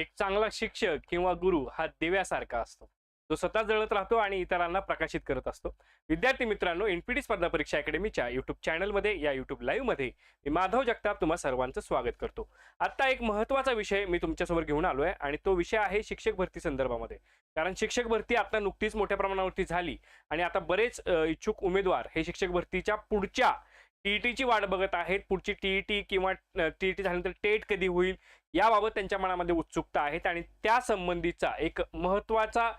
एक चांगला शिक्षक किंवा गुरु हा दिव्यासारखा असतो. तो स्वतः जळत राहतो आणि इतरांना प्रकाशित करत असतो. विद्यार्थी मित्रांनो एनपीटी स्पर्धा परीक्षा अकॅडमीच्या युट्यूब चॅनलमध्ये या युट्यूब लाईव्हमध्ये मी माधव जगताप तुम्हा सर्वांचं स्वागत करतो. आत्ता एक महत्त्वाचा विषय मी तुमच्यासमोर घेऊन आलो आहे आणि तो विषय आहे शिक्षक भरती संदर्भामध्ये. कारण शिक्षक भरती आता नुकतीच मोठ्या प्रमाणावरती झाली आणि आता बरेच इच्छुक उमेदवार हे शिक्षक भरतीच्या पुढच्या टीईटीची वाट बघत आहेत. पुढची टीईटी किंवा टीईटी झाल्यानंतर टेट कधी होईल? याबाबत त्यांच्या मनामध्ये उत्सुकता आहेत आणि त्या संबंधीचा एक महत्त्वाचा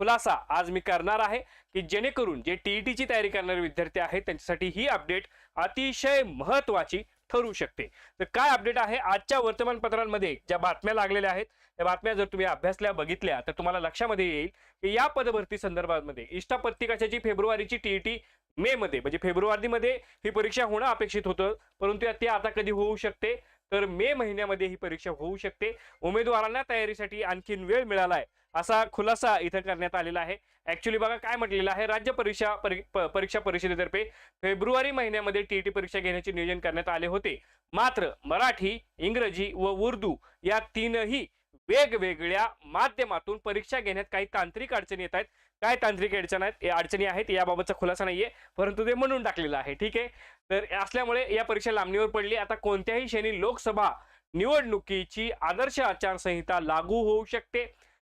खुलासा आज मी करणार आहे की जेणेकरून जे टीईटीची तयारी करणारे विद्यार्थी आहेत त्यांच्यासाठी ही अपडेट अतिशय महत्त्वाची ठरू शकते. तर काय अपडेट आहे? आजच्या वर्तमानपत्रांमध्ये ज्या बातम्या लागलेल्या आहेत त्या बातम्या जर तुम्ही अभ्यासल्या बघितल्या तर तुम्हाला लक्षामध्ये येईल की या पदभरती संदर्भामध्ये इष्टा पत्रिकाची फेब्रुवारीची टीईटी मे मध्ये म्हणजे फेब्रुवारीमध्ये ही परीक्षा होणं अपेक्षित होतं परंतु ती आता कधी होऊ शकते? तर मे महिन्यामध्ये ही परीक्षा होऊ शकते. उमेदवारांना तयारीसाठी आणखीन वेळ मिळालाय असा खुलासा इथं करण्यात आलेला आहे. ऍक्च्युली बघा काय म्हटलेलं आहे. राज्य परीक्षा परीक्षा परिषदेतर्फे फेब्रुवारी महिन्यामध्ये टीईटी परीक्षा घेण्याचे नियोजन करण्यात आले होते. मात्र मराठी इंग्रजी व उर्दू या तीनही वेगवेगळ्या माध्यमातून परीक्षा घेण्यात काही तांत्रिक अडचणी येत आहेत. काय तांत्रिक अडचण आहेत? या अडचणी आहेत याबाबतचा खुलासा नाहीये परंतु ते म्हणून टाकलेलं आहे. ठीक आहे? तर असल्यामुळे या परीक्षा लांबणीवर पडली. आता कोणत्याही क्षणी लोकसभा निवडणुकीची आदर्श आचारसंहिता लागू होऊ शकते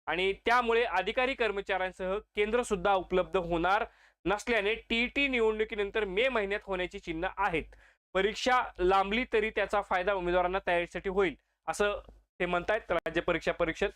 आणि त्यामुळे अधिकारी कर्मचाऱ्यांसह केंद्र सुद्धा उपलब्ध होणार नसल्याने टीटी निवडणुकीनंतर मे महिन्यात होण्याची चिन्ह आहेत. परीक्षा लांबली तरी त्याचा फायदा उमेदवारांना तयारीसाठी होईल असं ते म्हणतायत. राज्य परीक्षा परिषद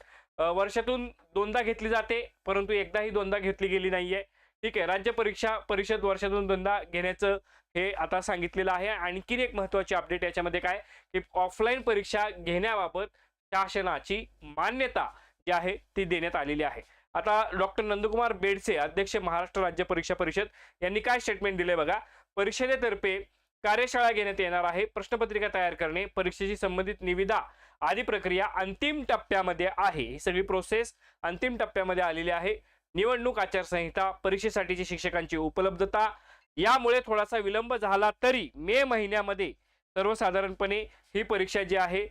वर्षातून दोनदा घेतली जाते परंतु एकदाही दोनदा घेतली गेली नाहीये. ठीक आहे राज्य परीक्षा परिषद वर्षातून दोनदा घेण्याचं हे आता सांगितलेलं आहे. आणखीन एक महत्वाची अपडेट याच्यामध्ये काय? की ऑफलाईन परीक्षा घेण्याबाबत शासनाची मान्यता जी आहे ती देण्यात आलेली आहे. आता डॉक्टर नंदकुमार बेडसे अध्यक्ष महाराष्ट्र राज्य परीक्षा परिषद यांनी काय स्टेटमेंट दिले बघा? परिषदेतर्फे कार्यशाळा घेण्यात येणार आहे. प्रश्नपत्रिका तयार करणे परीक्षेशी संबंधित निविदा आदी प्रक्रिया अंतिम टप्प्यामध्ये आहे. ही सगळी प्रोसेस अंतिम टप्प्यामध्ये आलेली आहे. निवडणूक आचारसंहिता परीक्षेसाठीची शिक्षकांची उपलब्धता यामुळे थोडासा विलंब झाला तरी मे महिन्यामध्ये सर्वसाधारणपणे ही परीक्षा जी आहे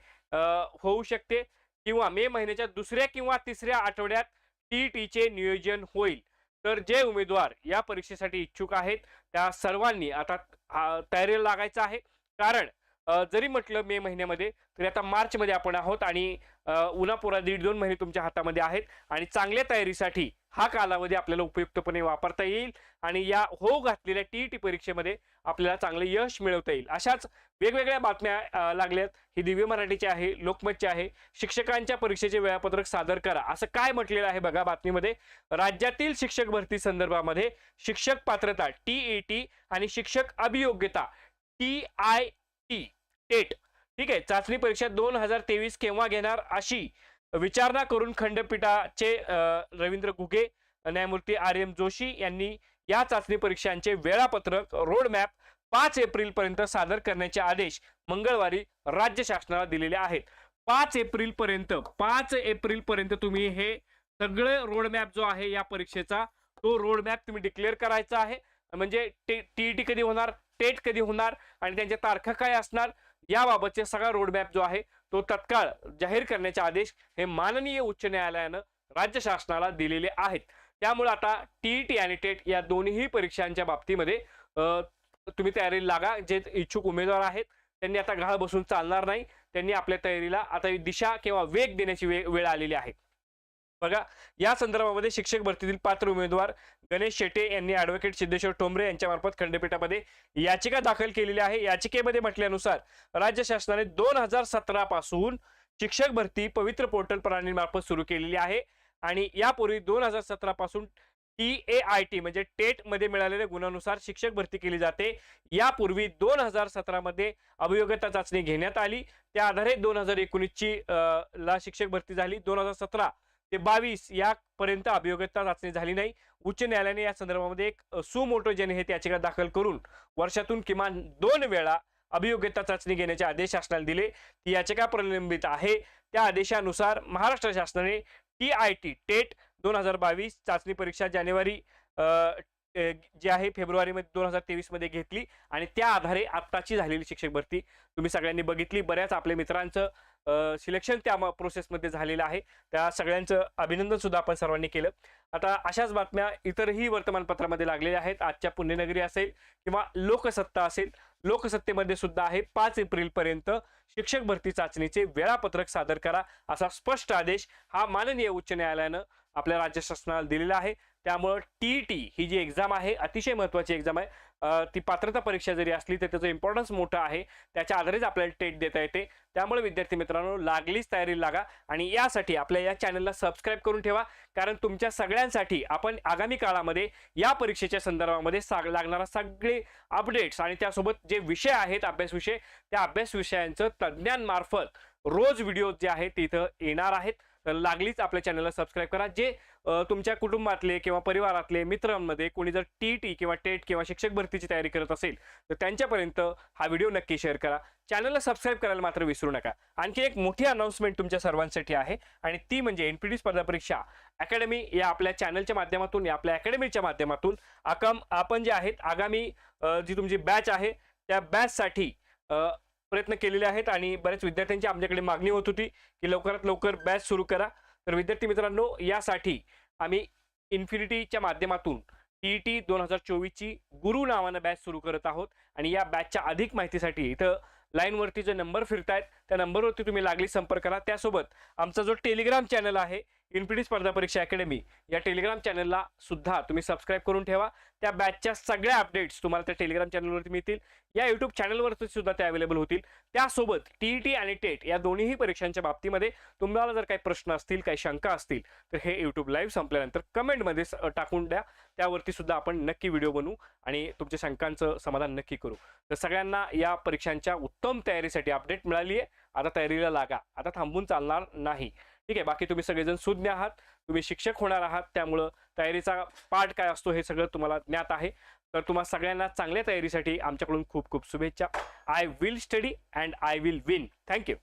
होऊ शकते. किंवा मे महिन्याच्या दुसऱ्या किंवा तिसऱ्या आठवड्यात टीईटीचे नियोजन होईल. तर जे उमेदवार या परीक्षेसाठी इच्छुक आहेत त्या सर्वांनी आता तयारीला लागायचं आहे. कारण जरी म्हटलं मे महिन्यामध्ये तरी आता मार्चमध्ये आपण आहोत आणि अ, उन्हापुरा दीड दोन महिने तुमच्या हातामध्ये आहेत आणि चांगल्या तयारीसाठी हा कालावधी आपल्याला उपयुक्तपणे वापरता येईल आणि या हो घातलेल्या टी टी परीक्षेमध्ये आपल्याला चांगलं यश मिळवता येईल. अशाच वेगवेगळ्या बातम्या लागल्यात. ही दिव्य मराठीची आहे लोकमतची आहे. शिक्षकांच्या परीक्षेचे वेळापत्रक सादर करा. असं काय म्हटलेलं आहे बघा बातमीमध्ये. राज्यातील शिक्षक भरती संदर्भामध्ये शिक्षक पात्रता टी ई टी आणि शिक्षक अभियोग्यता टी आय टी टेट ठीक आहे चाचणी परीक्षा दोन हजार तेवीस केव्हा घेणार अशी विचारणा करून खंडपीठाचे रवींद्र घुगे न्यायमूर्ती आर एम जोशी यांनी या चाचणी परीक्षांचे वेळापत्रक रोड मॅप पाच एप्रिल पर्यंत सादर करण्याचे आदेश मंगळवारी राज्य शासनाला दिलेले आहेत. पाच एप्रिल पर्यंत पाच एप्रिल पर्यंत तुम्ही हे सगळं रोड मॅप जो आहे या परीक्षेचा तो रोड मॅप तुम्ही डिक्लेअर करायचा आहे. म्हणजे टी टी कधी होणार टेट कधी होणार आणि त्यांच्या तारखा काय असणार याबाबतचे सगळा रोड मॅप जो आहे तो तत्काळ जाहीर करण्याचे आदेश हे माननीय उच्च न्यायालयानं राज्य शासनाला दिलेले आहेत. त्यामुळे आता टीईटी आणि टेट या दोन्ही परीक्षांच्या बाबतीमध्ये तुम्ही तयारीला लागा. जे इच्छुक उमेदवार आहेत त्यांनी आता घाळ बसून चालणार नाही. त्यांनी आपल्या तयारीला आता दिशा किंवा वेग देण्याची वे वेळ आलेली आहे. बघा या संदर्भामध्ये शिक्षक भरतीतील पात्र उमेदवार गणेश शेटे यांनी ॲडव्होकेट सिद्धेश्वर टोंबरे यांच्यामार्फत खंडपीठामध्ये याचिका दाखल केलेली आहे. याचिकेमध्ये म्हटल्यानुसार राज्य शासनाने दोन हजार सतरा पासून शिक्षक भरती पवित्र पोर्टल प्रणालीमार्फत सुरू केलेली आहे आणि यापूर्वी दोन हजार सतरा पासून टी ए आय टी म्हणजे टेटमध्ये मिळालेल्या गुणानुसार शिक्षक भरती केली जाते. यापूर्वी दोन हजार सतरामध्ये अभियोग्यता चाचणी घेण्यात आली. त्या आधारे दोन हजार एकोणीसची ला शिक्षक भरती झाली. दोन हजार सतरा ते बावीस यापर्यंत अभियोग्यता चाचणी झाली नाही. उच्च न्यायालयाने या संदर्भामध्ये एक सुमोटो जनहित याचिका दाखल करून वर्षातून किमान दोन वेळा अभियोग्यता चाचणी घेण्याचे आदेश शासनाला दिले. ती याचिका प्रलंबित आहे. त्या आदेशानुसार महाराष्ट्र शासनाने टी आय टी टेट दोन हजार बावीस चाचणी परीक्षा जानेवारी जी आहे फेब्रुवारीमध्ये दोन हजार तेवीसमध्ये घेतली आणि त्या आधारे आत्ताची झालेली शिक्षक भरती तुम्ही सगळ्यांनी बघितली. बऱ्याच आपल्या मित्रांचं सिलेक्शन त्या प्रोसेसमध्ये झालेलं आहे. त्या सगळ्यांचं अभिनंदन सुद्धा आपण सर्वांनी केलं. आता अशाच बातम्या इतरही वर्तमानपत्रामध्ये लागलेल्या आहेत. आजच्या पुण्यनगरी असेल किंवा लोकसत्ता असेल लोकसत्तेमध्ये सुद्धा आहे. पाच एप्रिलपर्यंत शिक्षक भरती चाचणीचे वेळापत्रक सादर करा असा स्पष्ट आदेश हा माननीय उच्च न्यायालयानं आपल्या राज्य शासनाला दिलेला आहे. त्यामुळं टी टी ही जी एक्झाम आहे अतिशय महत्त्वाची एक्झाम आहे. ती पात्रता परीक्षा जरी असली तर त्याचं इम्पॉर्टन्स मोठं आहे. त्याच्या आधारेच आपल्याला टेट देता येते. त्यामुळे विद्यार्थी मित्रांनो लागलीच तयारी लागा आणि यासाठी आपल्या या चॅनलला सबस्क्राईब करून ठेवा. कारण तुमच्या सगळ्यांसाठी आपण आगामी काळामध्ये या परीक्षेच्या संदर्भामध्ये साग लागणारा सगळे अपडेट्स आणि त्यासोबत जे विषय आहेत अभ्यास विषय त्या अभ्यास विषयांचं तज्ज्ञांमार्फत रोज व्हिडिओ जे आहेत तिथं येणार आहेत. तर लागलीच आपल्या चॅनलला सबस्क्राईब करा. जे तुमच्या कुटुंबातले किंवा परिवारातले मित्रांमध्ये कोणी जर टी टी किंवा टेट किंवा शिक्षक भरतीची तयारी करत असेल तर त्यांच्यापर्यंत हा व्हिडिओ नक्की शेअर करा. चॅनलला सबस्क्राईब करायला मात्र विसरू नका. आणखी एक मोठी अनाउन्समेंट तुमच्या सर्वांसाठी आहे आणि ती म्हणजे एन पी डी स्पर्धा परीक्षा. अकॅडमी या आपल्या चॅनलच्या माध्यमातून या आपल्या अकॅडमीच्या माध्यमातून अकम आपण जे आहेत आगामी जी तुमची बॅच आहे त्या बॅचसाठी प्रयत्न केलेले आहेत आणि बऱ्याच विद्यार्थ्यांची आमच्याकडे मागणी होत होती की लवकरात लवकर बॅच सुरू करा. तर विद्यार्थी मित्रांनो यासाठी आम्ही इन्फिनिटीच्या माध्यमातून टी टी दोन हजार चोवीसची गुरु नावानं बॅच सुरू करत आहोत आणि या बॅचच्या अधिक माहितीसाठी इथं लाईनवरती जे नंबर फिरतायत त्या नंबरवरती तुम्ही लागली संपर्क करा. त्यासोबत आमचा जो टेलिग्राम चॅनल आहे इन्फिनिटी स्पर्धा परीक्षा अकॅडमी या टेलिग्राम चॅनलला सुद्धा तुम्ही सबस्क्राईब करून ठेवा. त्या बॅचच्या सगळ्या अपडेट्स तुम्हाला त्या टेलिग्राम चॅनलवरती मिळतील. या युट्यूब चॅनलवरती सुद्धा ते अवेलेबल होतील. त्यासोबत टी टी आणि टेट या दोन्हीही परीक्षांच्या बाबतीमध्ये तुम्हाला जर काही प्रश्न असतील काही शंका असतील तर हे यूट्यूब लाईव्ह संपल्यानंतर कमेंटमध्ये टाकून द्या. त्यावरती सुद्धा आपण नक्की व्हिडिओ बनवू आणि तुमच्या शंकांचं समाधान नक्की करू. तर सगळ्यांना या परीक्षांच्या उत्तम तयारीसाठी अपडेट मिळाली आहे आता तयारीला लागा. आता थांबून चालणार नाही. ठीक आहे बाकी तुम्ही सगळेजण सुज्ञ आहात तुम्ही शिक्षक होणार आहात त्यामुळं तयारीचा पार्ट काय असतो हे सगळं तुम्हाला ज्ञात आहे. तर तुम्हाला सगळ्यांना चांगल्या तयारीसाठी आमच्याकडून खूप खूप शुभेच्छा. I will study and I will win thank you